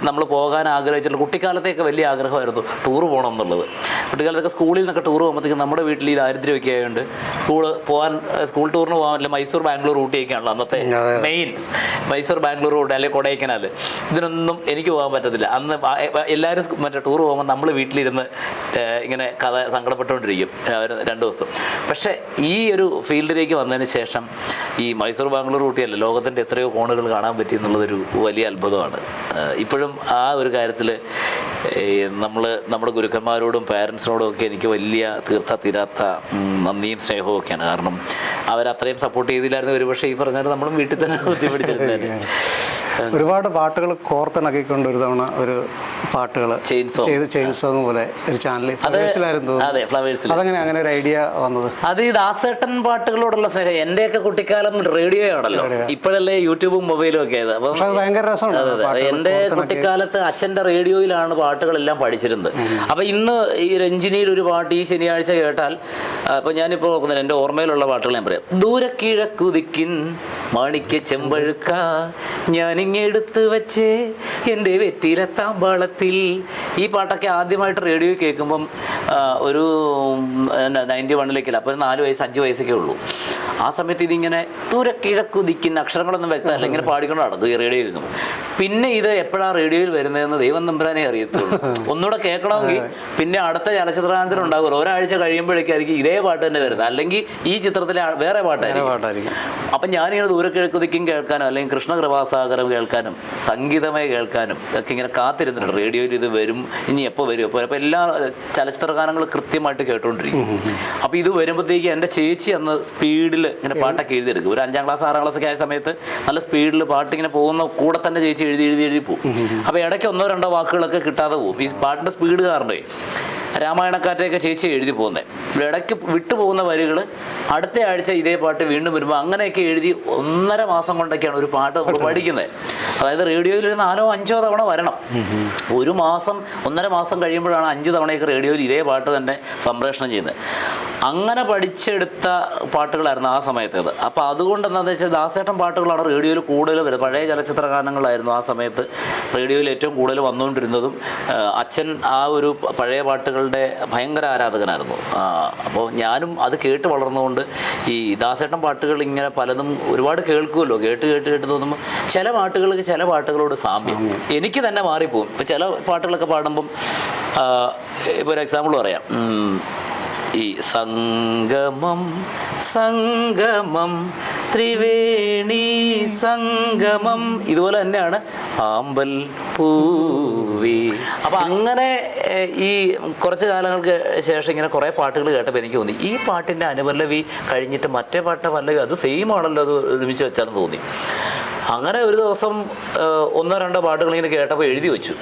നമ്മൾ പോകാൻ ആഗ്രഹിച്ചിട്ടുണ്ട്. കുട്ടിക്കാലത്തെയൊക്കെ വലിയ ആഗ്രഹമായിരുന്നു ടൂർ പോകണം എന്നുള്ളത്. കുട്ടിക്കാലത്തൊക്കെ സ്കൂളിൽ നിന്നൊക്കെ ടൂർ പോകുമ്പോഴത്തേക്കും നമ്മുടെ വീട്ടിൽ ഈ ദാരിദ്ര്യമൊക്കെ ആയതുകൊണ്ട് സ്കൂൾ പോകാൻ സ്കൂൾ ടൂറിന് പോകാൻ പറ്റില്ല. മൈസൂർ ബാംഗ്ലൂർ ഊട്ടിയൊക്കെയാണല്ലോ അന്നത്തെ മെയിൻ മൈസൂർ ബാംഗ്ലൂർ റൂട്ട് അല്ലെങ്കിൽ കൊടൈക്കനാൽ. ഇതിനൊന്നും എനിക്ക് പോകാൻ പറ്റത്തില്ല. അന്ന് എല്ലാവരും മറ്റേ ടൂർ പോകുമ്പോൾ നമ്മൾ വീട്ടിലിരുന്ന് ഇങ്ങനെ കഥ സങ്കടപ്പെട്ടുകൊണ്ടിരിക്കും രണ്ട് ദിവസം. പക്ഷേ ഈ ഒരു ഫീൽഡിലേക്ക് വന്നതിന് ശേഷം ഈ മൈസൂർ ബാംഗ്ലൂർ കൂട്ടിയല്ല ലോകത്തിന്റെ എത്രയോ കോണുകൾ കാണാൻ പറ്റി എന്നുള്ളതൊരു വലിയ അത്ഭുതമാണ്. ഇപ്പോഴും ആ ഒരു കാര്യത്തിൽ നമ്മൾ നമ്മുടെ ഗുരുക്കന്മാരോടും പാരൻസിനോടും ഒക്കെ എനിക്ക് വലിയ തീർത്ത തീരാത്ത നന്ദിയും സ്നേഹവും ഒക്കെയാണ്. കാരണം അവരത്രയും സപ്പോർട്ട് ചെയ്തില്ലായിരുന്നു. ഒരുപക്ഷെ ഈ പറഞ്ഞാൽ നമ്മളും വീട്ടിൽ തന്നെ കുത്തിപ്പിടിച്ചിരുന്നേനെ ഒരുപാട് പാട്ടുകൾ കോർത്തിണക്കിക്കൊണ്ട് ഒരു തവണ ഒരു പാട്ടുകൾ. ചെയ്ത് ചെയിൻ സോങ് പോലെ ഒരു ചാനൽ ഫ്ലവേഴ്സിലായിരുന്നു അതങ്ങനെ അങ്ങനെ ഒരു ഐഡിയ വന്നത്. അത് ഈ ദാസേട്ടൻ പാട്ടുകളോടുള്ള സ്നേഹം. എന്റെയൊക്കെ കുട്ടിക്കാലം റേഡിയോ. ആണല്ലോ ഇപ്പോഴല്ലേ യൂട്യൂബും മൊബൈലും ഒക്കെ ആയത്. അപ്പം ഭയങ്കര രസമാണ് എന്റെ കുട്ടിക്കാലത്ത് അച്ഛന്റെ റേഡിയോയിലാണ് പാട്ടുകളെല്ലാം പഠിച്ചിരുന്നത്. അപ്പൊ ഇന്ന് ഈ രഞ്ജിനിയിൽ ഒരു പാട്ട് ഈ ശനിയാഴ്ച കേട്ടാൽ അപ്പൊ ഞാനിപ്പോ നോക്കുന്നത് എന്റെ ഓർമ്മയിലുള്ള പാട്ടുകൾ ഞാൻ പറയാം. ദൂരക്കിഴക്കുതിക്കിൻ മാണിക്യ ചെമ്പഴുക്ക ഞാനിങ്ങെടുത്ത് വെച്ച് എന്റെ വെറ്റിയിലെത്താം വളത്തിൽ ഈ പാട്ടൊക്കെ ആദ്യമായിട്ട് റേഡിയോ കേൾക്കുമ്പം ഒരു നയന്റി വണ്ണിലേക്കല്ല അപ്പോൾ നാല് വയസ്സ് അഞ്ച് വയസ്സൊക്കെ ഉള്ളൂ. ആ സമയത്ത് ഇതിങ്ങനെ ദൂരെ കിഴക്കുതിക്കുന്ന അക്ഷരങ്ങളൊന്നും വ്യക്തമല്ല ഇങ്ങനെ പാടിക്കൊണ്ട് നടന്നു ഈ റേഡിയോ കേൾക്കുമ്പോൾ പിന്നെ ഇത് എപ്പോഴാണ് റേഡിയോയിൽ വരുന്നതെന്ന് ദൈവം നമ്പ്രാനെ അറിയത്തുള്ളൂ. ഒന്നുകൂടെ കേൾക്കണമെങ്കിൽ പിന്നെ അടുത്ത ചലച്ചിത്രാനന്തരം ഉണ്ടാകുമല്ലോ ഒരാഴ്ച കഴിയുമ്പോഴേക്കായിരിക്കും ഇതേ പാട്ട് തന്നെ വരുന്നത്. അല്ലെങ്കിൽ ഈ ചിത്രത്തിലെ വേറെ പാട്ടായിരിക്കും. അപ്പം ഞാനിങ്ങനെ ദൂരക്കിഴക്കുതിക്കും കേൾക്കാനോ അല്ലെങ്കിൽ കൃഷ്ണകൃപാസാഗരം കേൾക്കാനും സംഗീതമായി കേൾക്കാനും ഒക്കെ ഇങ്ങനെ കാത്തിരുന്നുണ്ട് റേഡിയോയിൽ ഇത് വരും ഇനി എപ്പോൾ വരും എപ്പോൾ അപ്പോൾ എല്ലാ ചലച്ചിത്ര ഗാനങ്ങളും കൃത്യമായിട്ട് കേട്ടുകൊണ്ടിരിക്കും അപ്പോൾ ഇത് വരുമ്പോഴത്തേക്ക് എന്റെ ചേച്ചി അന്ന് സ്പീഡിൽ ഇങ്ങനെ പാട്ടൊക്കെ എഴുതിയെടുക്കും. ഒരു അഞ്ചാം ക്ലാസ് ആറാം ക്ലാസ്സൊക്കെ ആയ സമയത്ത് നല്ല സ്പീഡിൽ പാട്ട് ഇങ്ങനെ പോകുന്ന കൂടെ തന്നെ ചേച്ചി എഴുതി എഴുതി എഴുതി പോകും. അപ്പോൾ ഇടയ്ക്ക് ഒന്നോ രണ്ടോ വാക്കുകളൊക്കെ കിട്ടാതെ പോകും. ഈ പാട്ടിന്റെ സ്പീഡ് കാരണമേ രാമായണക്കാറ്റയൊക്കെ ചേച്ചി എഴുതി പോകുന്നത് ഇടയ്ക്ക് വിട്ടുപോകുന്ന വരികൾ അടുത്ത ആഴ്ച ഇതേ പാട്ട് വീണ്ടും വരുമ്പോൾ അങ്ങനെയൊക്കെ എഴുതി ഒന്നര മാസം കൊണ്ടൊക്കെയാണ് ഒരു പാട്ട് നമ്മൾ പഠിക്കുന്നത് അതായത് റേഡിയോയിൽ ഒരു നാലോ അഞ്ചോ തവണ വരണം. ഒരു മാസം ഒന്നര മാസം കഴിയുമ്പോഴാണ് അഞ്ച് തവണയൊക്കെ റേഡിയോയിൽ ഇതേ പാട്ട് തന്നെ സംപ്രേഷണം ചെയ്യുന്നത് അങ്ങനെ പഠിച്ചെടുത്ത പാട്ടുകളായിരുന്നു ആ സമയത്തേത്. അപ്പോൾ അതുകൊണ്ട് എന്താണെന്ന് വെച്ചാൽ ദാസേട്ടൻ പാട്ടുകളാണ് റേഡിയോയിൽ കൂടുതൽ വരുന്നത്. പഴയ ചലച്ചിത്ര ഗാനങ്ങളായിരുന്നു ആ സമയത്ത് റേഡിയോയിൽ ഏറ്റവും കൂടുതൽ വന്നുകൊണ്ടിരുന്നതും അച്ഛൻ ആ ഒരു പഴയ പഴയ പാട്ടുകളുടെ ഭയങ്കര ആരാധകനായിരുന്നു. അപ്പോൾ ഞാനും അത് കേട്ട് വളർന്നുകൊണ്ട് ഈ ദാസേട്ടൻ പാട്ടുകൾ ഇങ്ങനെ പലതും ഒരുപാട് കേൾക്കുമല്ലോ. കേട്ട് കേട്ട് കേട്ട് തോന്നുമ്പോൾ ചില പാട്ടുകൾക്ക് ചില പാട്ടുകളോട് സാമ്യം. എനിക്ക് തന്നെ മാറിപ്പോകും ഇപ്പോൾ ചില പാട്ടുകളൊക്കെ പാടുമ്പം ഇപ്പോൾ ഒരു എക്സാമ്പിൾ പറയാം. ഈ സംഗമം സംഗമം ത്രിവേണി സംഗമം. ഇതുപോലെ തന്നെയാണ് ആമ്പൽ പൂവി. അപ്പൊ അങ്ങനെ ഈ കുറച്ച് കാലങ്ങൾക്ക് ശേഷം ഇങ്ങനെ കുറേ പാട്ടുകൾ കേട്ടപ്പോൾ എനിക്ക് തോന്നി. ഈ പാട്ടിന്റെ അനുപല്ലവി കഴിഞ്ഞിട്ട് മറ്റേ പാട്ടിന്റെ പല്ലവി അത് സെയിം ആണല്ലോ അത് ഒരുമിച്ച് വെച്ചാലും തോന്നി. അങ്ങനെ ഒരു ദിവസം ഒന്നോ രണ്ടോ പാട്ടുകൾ ഇങ്ങനെ കേട്ടപ്പോൾ എഴുതി വെച്ചു.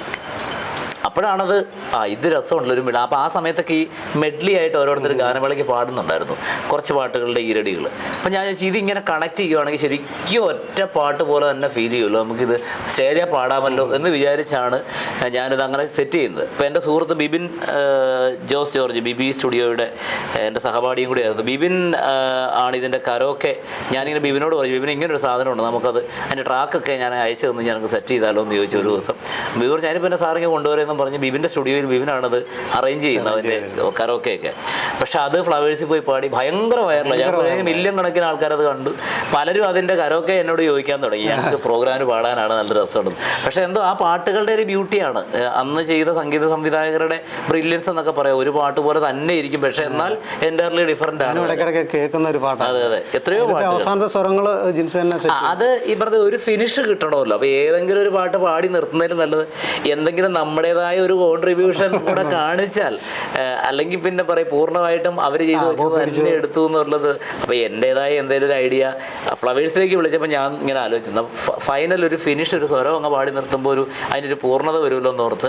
അപ്പോഴാണത് ആ ഇത് രസമുണ്ടല്ലോ ഒരു മിട അപ്പോൾ ആ സമയത്തൊക്കെ ഈ മെഡ്ലി ആയിട്ട് ഓരോരുത്തർ ഗാനമേളയ്ക്ക് പാടുന്നുണ്ടായിരുന്നു. കുറച്ച് പാട്ടുകളുടെ ഈരടികൾ. അപ്പോൾ ഞാൻ ചോദിച്ചു ഇതിങ്ങനെ കണക്ട് ചെയ്യുവാണെങ്കിൽ ശരിക്കും ഒറ്റ പാട്ട് പോലെ തന്നെ ഫീൽ ചെയ്യുമല്ലോ നമുക്കിത് സ്റ്റേജിൽ പാടാമല്ലോ എന്ന് വിചാരിച്ചാണ് ഞാനിത് അങ്ങനെ സെറ്റ് ചെയ്യുന്നത്. ഇപ്പോൾ എന്റെ സുഹൃത്ത് ബിബിൻ ജോസ് ജോർജ് ബിബി സ്റ്റുഡിയോയുടെ എന്റെ സഹപാഠിയും കൂടി ആയിരുന്നു ബിബിൻ ആണ് ഇതിന്റെ കരോക്കെ. ഞാനിങ്ങനെ ബിബിനോട് പറഞ്ഞു ബിബിൻ ഇങ്ങനെ ഒരു സാധനമുണ്ട് നമുക്കത് അതിന്റെ ട്രാക്കൊക്കെ ഞാൻ അയച്ചു തന്ന് ഞങ്ങൾക്ക് സെറ്റ് ചെയ്താലോ? എന്ന് ചോദിച്ചു ഒരു ദിവസം. ബിബി പറഞ്ഞു ഞാനിപ്പോൾ എന്റെ സാറിങ്ങനെ കൊണ്ടുവരുമെന്നും പറഞ്ഞ് ബിബിന്റെ സ്റ്റുഡിയോയിൽ ബിബിനാണത് അറേഞ്ച് ചെയ്യുന്നത് അതിന്റെ കരോക്കെയൊക്കെ പക്ഷെ അത് ഫ്ലവേഴ്സിൽ പോയി പാടി. ഭയങ്കര വൈറലാണ് ഞാൻ മില്യൺ കണക്കിന് ആൾക്കാരത് കണ്ടു. പലരും അതിന്റെ കരോക്കെ എന്നോട് ചോദിക്കാൻ തുടങ്ങി. ഞങ്ങൾക്ക് പ്രോഗ്രാമിന് പാടാനാണ് നല്ല രസമുള്ളത്. പക്ഷെ എന്തോ ആ പാട്ടുകളുടെ ഒരു ബ്യൂട്ടിയാണ് അന്ന് ചെയ്ത സംഗീത സംവിധായകരുടെ ബ്രില്യൻസ് എന്നൊക്കെ പറയാം. ഒരു പാട്ട് പോലെ തന്നെ ഇരിക്കും. പക്ഷെ എന്നാൽ എന്റർലി ഡിഫറെന്റ് ആണ്. ഇടയ്ക്കിടയ്ക്ക് കേൾക്കുന്ന ഒരു പാട്ടാണ്. അതെ അതെ. എത്രയോ അവസാനത്തെ സ്വരങ്ങൾ അത് ഈ പറഞ്ഞ ഒരു ഫിനിഷ് കിട്ടണമല്ലോ. അപ്പൊ ഏതെങ്കിലും ഒരു പാട്ട് പാടി നിർത്തുന്നതിലും നല്ലത്. എന്തെങ്കിലും നമ്മുടേതായ ഒരു കോൺട്രിബ്യൂഷൻ കൂടെ കാണിച്ചാൽ അല്ലെങ്കിൽ പിന്നെ പറയും പൂർണമായിട്ടും അവർ ചെയ്തു വെച്ചത് തന്നെ എടുത്തു എന്നുള്ളത്. അപ്പൊ എന്റെതായ എന്തെങ്കിലും ഒരു ഐഡിയ ഫ്ലവേഴ്സിലേക്ക് വിളിച്ചപ്പോൾ ഞാൻ ഇങ്ങനെ ആലോചിച്ചു. ഫൈനൽ ഒരു ഫിനിഷ് ഒരു സ്വരം അങ്ങ് പാടി നിർത്തുമ്പോൾ ഒരു അതിനൊരു പൂർണത വരുമല്ലോ എന്ന് എന്നോർത്ത്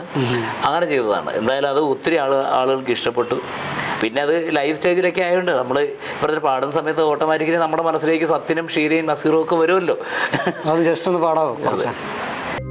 അങ്ങനെ ചെയ്തതാണ്. എന്തായാലും അത് ഒത്തിരി ആൾ ആളുകൾക്ക് ഇഷ്ടപ്പെട്ടു. പിന്നെ അത് ലൈവ് സ്റ്റേജിലൊക്കെ ആയതുകൊണ്ട് നമ്മൾ ഇപ്പോഴത്തെ പാടുന്ന സമയത്ത് ഓട്ടോമാറ്റിക്കലി നമ്മുടെ മനസ്സിലേക്ക് സത്യനും ഷീരയും നസീറും ഒക്കെ വരുമല്ലോ. അത് ജസ്റ്റ് ഒന്ന് പാടാവോ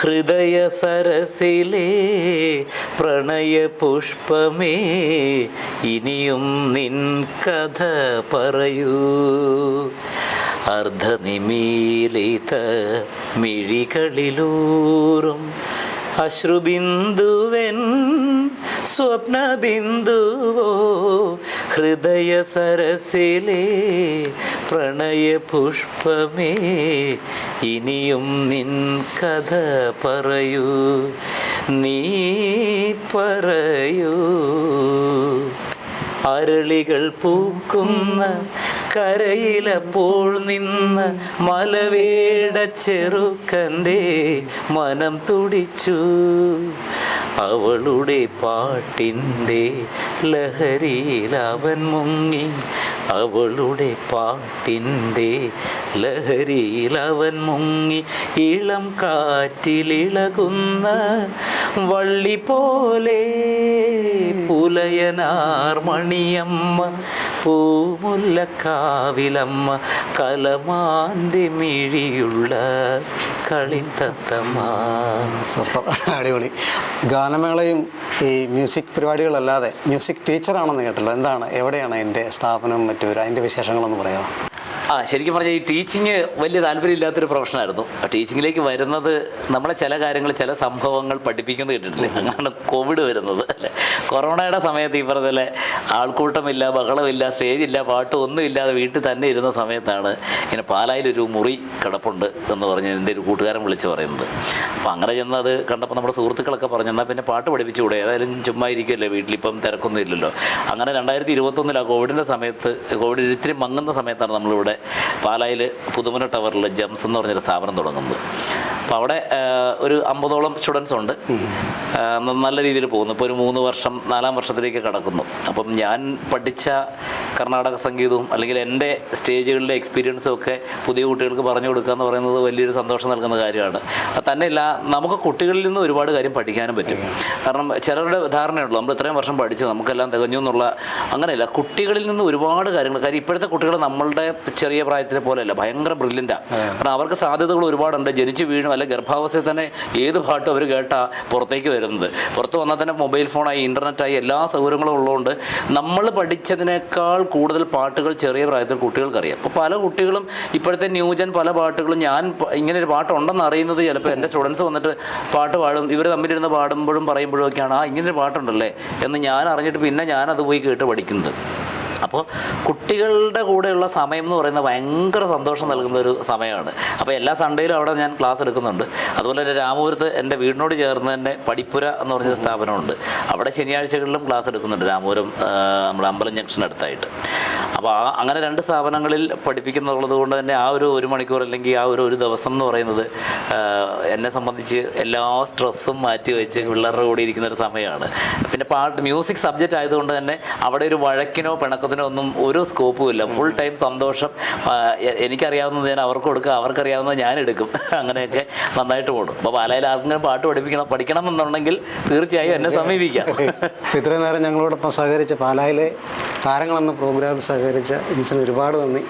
ഹൃദയ സരസിലെ പ്രണയ പുഷ്പമേ ഇനിയും നിൻ കഥ പറയൂ. അർദ്ധനിമീലിത മിഴികളിലൂറും അശ്രുബിന്ദുവൻ സ്വപ്നബിന്ദുവോ ഹൃദയ സരസിലെ പ്രണയ പുഷ്പമേ ഇനിയും നിൻ കഥ പറയൂ നീ പറയൂ. അരളികൾ പൂക്കുന്ന കരയിലപ്പോൾ നിന്ന് മലവേട ചെറുക്കന്റെ മനം തുടിച്ചു. അവളുടെ പാട്ടിന്റെ ലഹരിയിൽ അവൻ മുങ്ങി. അവളുടെ പാട്ടിന്റെ ലഹരിയിൽ അവൻ മുങ്ങി. ഇളം കാറ്റിലിളകുന്ന വള്ളി പോലെ പുലയനാർ മണിയമ്മ പൂമുല്ലക്കാവിലമ്മ കലമാന്തി മിഴിയുള്ള കളിത്തത്തമ്മ സൂപ്പർ. അടിപൊളി. ഗാനമേളയും ഈ മ്യൂസിക് പരിപാടികളല്ലാതെ മ്യൂസിക് ടീച്ചറാണെന്ന് കേട്ടല്ലോ. എന്താണ്? എവിടെയാണ് എന്റെ സ്ഥാപനം മറ്റു അതിന്റെ വിശേഷങ്ങളൊന്ന് പറയാമോ? ആ ശരിക്കും പറഞ്ഞാൽ ഈ ടീച്ചിങ് വലിയ താല്പര്യമില്ലാത്തൊരു പ്രൊഫഷനായിരുന്നു. ടീച്ചിങ്ങിലേക്ക് വരുന്നത് നമ്മളെ ചില കാര്യങ്ങൾ ചില സംഭവങ്ങൾ പഠിപ്പിക്കുന്നത് കേട്ടിട്ടില്ലേ? അങ്ങനെയാണ് കോവിഡ് വരുന്നത് അല്ലേ? കൊറോണയുടെ സമയത്ത് ഈ പറഞ്ഞ പോലെ ആൾക്കൂട്ടമില്ല ബഹളമില്ല സ്റ്റേജില്ല പാട്ട് ഒന്നും ഇല്ലാതെ വീട്ടിൽ തന്നെ ഇരുന്ന സമയത്താണ് ഇങ്ങനെ പാലായിലൊരു മുറി കിടപ്പുണ്ട് എന്ന് പറഞ്ഞ് എന്റെ ഒരു കൂട്ടുകാരൻ വിളിച്ച് പറയുന്നത്. അപ്പോൾ അങ്ങനെ ചെന്ന് അത് കണ്ടപ്പോൾ നമ്മുടെ സുഹൃത്തുക്കളൊക്കെ പറഞ്ഞു എന്നാൽ പിന്നെ പാട്ട് പഠിപ്പിച്ചുകൂടെ? ഏതായാലും ചുമ്മാ ഇരിക്കുമല്ലേ വീട്ടിലിപ്പം തിരക്കൊന്നും ഇല്ലല്ലോ. അങ്ങനെ രണ്ടായിരത്തി ഇരുപത്തൊന്നിലാണ് കോവിഡിന്റെ സമയത്ത് കോവിഡ് ഇത്തിരി മങ്ങുന്ന സമയത്താണ് നമ്മളിവിടെ പാലായിൽ പുതുമന ടവറിൽ ജംസ് എന്ന് പറഞ്ഞൊരു സ്ഥാപനം തുടങ്ങുന്നത്. അപ്പോൾ അവിടെ ഒരു അമ്പതോളം സ്റ്റുഡൻസ് ഉണ്ട്. നല്ല രീതിയിൽ പോകുന്നു. ഇപ്പോൾ ഒരു മൂന്ന് വർഷം നാലാം വർഷത്തിലേക്ക് കടക്കുന്നു. അപ്പം ഞാൻ പഠിച്ച കർണാടക സംഗീതവും അല്ലെങ്കിൽ എന്റെ സ്റ്റേജുകളിലെ എക്സ്പീരിയൻസും ഒക്കെ പുതിയ കുട്ടികൾക്ക് പറഞ്ഞു കൊടുക്കുക എന്ന് പറയുന്നത് വലിയൊരു സന്തോഷം നൽകുന്ന കാര്യമാണ്. അത് തന്നെയല്ല നമുക്ക് കുട്ടികളിൽ നിന്ന് ഒരുപാട് കാര്യം പഠിക്കാനും പറ്റും. കാരണം ചിലരുടെ ധാരണയുള്ളൂ നമ്മൾ ഇത്രയും വർഷം പഠിച്ചു നമുക്കെല്ലാം തികഞ്ഞു എന്നുള്ള അങ്ങനെയല്ല. കുട്ടികളിൽ നിന്ന് ഒരുപാട് കാര്യങ്ങൾ കാര്യം ഇപ്പോഴത്തെ കുട്ടികൾ നമ്മളുടെ ചെറിയ പ്രായത്തിലെ പോലെയല്ല ഭയങ്കര ബ്രില്യന്റാണ് കാരണം അവർക്ക് സാധ്യതകൾ ഒരുപാടുണ്ട്. ജനിച്ച് വീഴും അല്ലെ ഗർഭാവസ്ഥയിൽ തന്നെ ഏത് പാട്ട് അവർ കേട്ടാ പുറത്തേക്ക് വരുന്നത്. പുറത്ത് വന്നാൽ തന്നെ മൊബൈൽ ഫോണായി ഇന്റർനെറ്റായി എല്ലാ സൗകര്യങ്ങളും ഉള്ളതുകൊണ്ട് നമ്മൾ പഠിച്ചതിനേക്കാൾ കൂടുതൽ പാട്ടുകൾ ചെറിയ പ്രായത്തിൽ കുട്ടികൾക്കറിയാം. അപ്പോൾ പല കുട്ടികളും ഇപ്പോഴത്തെ ന്യൂജൻ പല പാട്ടുകളും ഞാൻ ഇങ്ങനെ ഒരു പാട്ടുണ്ടെന്ന് അറിയുന്നത് ചിലപ്പോൾ എന്റെ സ്റ്റുഡൻസ് വന്നിട്ട് പാട്ട് പാടും ഇവർ തമ്മിലിരുന്ന് പാടുമ്പോഴും പറയുമ്പോഴും ഒക്കെയാണ് ആ ഇങ്ങനൊരു പാട്ടുണ്ടല്ലേ? എന്ന് ഞാൻ അറിഞ്ഞിട്ട് പിന്നെ ഞാൻ അത് പോയി കേട്ട് പഠിക്കുന്നത്. അപ്പോൾ കുട്ടികളുടെ കൂടെയുള്ള സമയം എന്ന് പറയുന്നത് ഭയങ്കര സന്തോഷം നൽകുന്ന ഒരു സമയമാണ്. അപ്പോൾ എല്ലാ സൺഡേയിലും അവിടെ ഞാൻ ക്ലാസ് എടുക്കുന്നുണ്ട്. അതുപോലെ തന്നെ രാമപുരത്ത് എന്റെ വീടിനോട് ചേർന്ന് തന്നെ പഠിപ്പുര എന്ന് പറഞ്ഞ സ്ഥാപനമുണ്ട്. അവിടെ ശനിയാഴ്ചകളിലും ക്ലാസ് എടുക്കുന്നുണ്ട് രാമപുരം നമ്മുടെ അമ്പലം ജംഗ്ഷൻ അടുത്തായിട്ട്. അപ്പോൾ ആ അങ്ങനെ രണ്ട് സ്ഥാപനങ്ങളിൽ പഠിപ്പിക്കുന്നുള്ളത് കൊണ്ട് തന്നെ ആ ഒരു ഒരു മണിക്കൂർ അല്ലെങ്കിൽ ആ ഒരു ഒരു ദിവസം എന്ന് പറയുന്നത് എന്നെ സംബന്ധിച്ച് എല്ലാ സ്ട്രെസ്സും മാറ്റി വെച്ച് പിള്ളേരുടെ കൂടെ ഇരിക്കുന്ന ഒരു സമയമാണ്. പിന്നെ പാട്ട് മ്യൂസിക് സബ്ജക്റ്റ് ആയതുകൊണ്ട് തന്നെ അവിടെ ഒരു വഴക്കിനോ പിണക്കത്തിനോ ഒന്നും ഒരു സ്കോപ്പും ഇല്ല. ഫുൾ ടൈം സന്തോഷം എനിക്കറിയാവുന്നത് ഞാൻ അവർക്ക് കൊടുക്കുക അവർക്കറിയാവുന്നത് ഞാൻ എടുക്കും. അങ്ങനെയൊക്കെ നന്നായിട്ട് പോകും അപ്പോൾ പാലയിൽ ആർക്കെങ്കിലും പാട്ട് പഠിപ്പിക്കണം പഠിക്കണം എന്നുണ്ടെങ്കിൽ തീർച്ചയായും എന്നെ സമീപിക്കാം. ഇത്രയും നേരം ഞങ്ങളോടൊപ്പം സഹകരിച്ച പാലായിലെ താരങ്ങൾ എന്ന പ്രോഗ്രാമിൽ സഹകരിച്ച ഇൻസിന് ഒരുപാട് നന്ദി.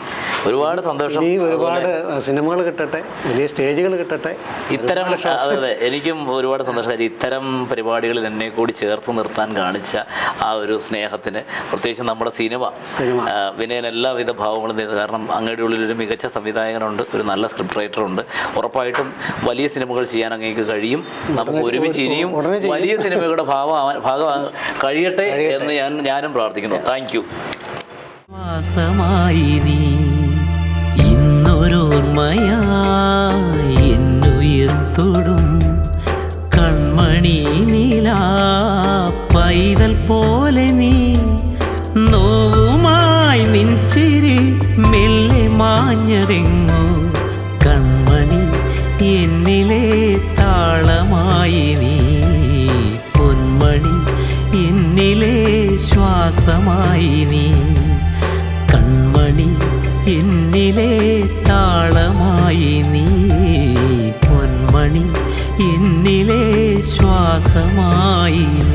ഒരുപാട് സന്തോഷം. ഇനി ഒരുപാട് സിനിമകൾ കിട്ടട്ടെ വലിയ സ്റ്റേജുകൾ കിട്ടട്ടെ ഇത്തരം അതെ എനിക്കും ഒരുപാട് സന്തോഷം. ഇത്തരം പരിപാടികളിൽ എന്നെ കൂടി ചേർത്ത് നിർത്താൻ കാണിച്ച ആ ഒരു സ്നേഹത്തിന് പ്രത്യേകിച്ച് നമ്മുടെ സിനിമ വിനയൻ എല്ലാവിധ ഭാവങ്ങളും ചെയ്തു കാരണം അങ്ങയുടെ ഉള്ളിൽ ഒരു മികച്ച സംവിധായകനുണ്ട് ഒരു നല്ല സ്ക്രിപ്റ്റ് റൈറ്റർ ഉണ്ട്. ഉറപ്പായിട്ടും വലിയ സിനിമകൾ ചെയ്യാൻ അങ്ങേക്ക് കഴിയും. നമുക്ക് ഒരുമിച്ച് ഇനിയും വലിയ സിനിമയുടെ ഭാഗം ഭാഗമാകാൻ കഴിയട്ടെ എന്ന് ഞാൻ ഞാനും പ്രാർത്ഥിക്കുന്നു. താങ്ക് യു വാസമായി നീ ഇന്നൊരോർമ്മയായി എന്നുയിർ തൊടും കൺമണി നീല പൈതൽ പോലെ നീ നോവുമായി നിൻചിരി മെല്ലെ മാഞ്ഞതെങ്ങോ ശ്വാസമായി നീ. കൺമണി എന്നിലെ താളമായി നീ. പൊന്മണി എന്നിലെ ശ്വാസമായി